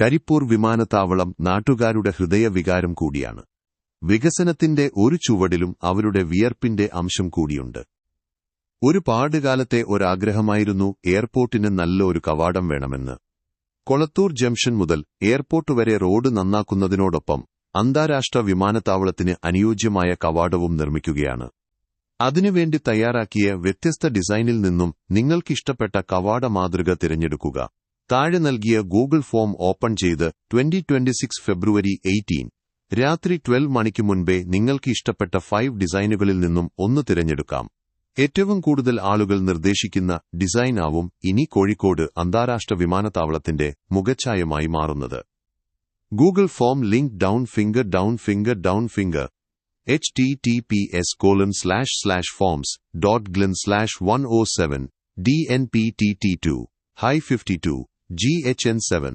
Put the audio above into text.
കരിപ്പൂർ വിമാനത്താവളം നാട്ടുകാരുടെ ഹൃദയവികാരം കൂടിയാണ്. വികസനത്തിന്റെ ഒരു ചുവടിലും അവരുടെ വിയർപ്പിന്റെ അംശം കൂടിയുണ്ട്. ഒരു പാടുകാലത്തെ ഒരാഗ്രഹമായിരുന്നു എയർപോർട്ടിന് നല്ല ഒരു കവാടം വേണമെന്ന്. കൊളത്തൂർ ജംഗ്ഷൻ മുതൽ എയർപോർട്ട് വരെ റോഡ് നന്നാക്കുന്നതിനോടൊപ്പം അന്താരാഷ്ട്ര വിമാനത്താവളത്തിന് അനുയോജ്യമായ കവാടവും നിർമ്മിക്കുകയാണ്. അതിനുവേണ്ടി തയ്യാറാക്കിയ വ്യത്യസ്ത ഡിസൈനിൽ നിന്നും നിങ്ങൾക്കിഷ്ടപ്പെട്ട കവാട മാതൃക തിരഞ്ഞെടുക്കുക. താഴെ നൽകിയ ഗൂഗിൾ ഫോം ഓപ്പൺ ചെയ്ത് twenty twenty six February eighteen രാത്രി ട്വൽവ് മണിക്ക് മുൻപേ നിങ്ങൾക്ക് ഇഷ്ടപ്പെട്ട ഫൈവ് ഡിസൈനുകളിൽ നിന്നും ഒന്ന് തിരഞ്ഞെടുക്കാം. ഏറ്റവും കൂടുതൽ ആളുകൾ നിർദ്ദേശിക്കുന്ന ഡിസൈൻ ഡിസൈനാവും ഇനി കോഴിക്കോട് അന്താരാഷ്ട്ര വിമാനത്താവളത്തിന്റെ മുഖച്ഛായമായി മാറുന്നത്. Google form link down finger down finger down finger H T T P S colon slash slash forms dot gle slash one O seven D N P T T two hi fifty two G H N seven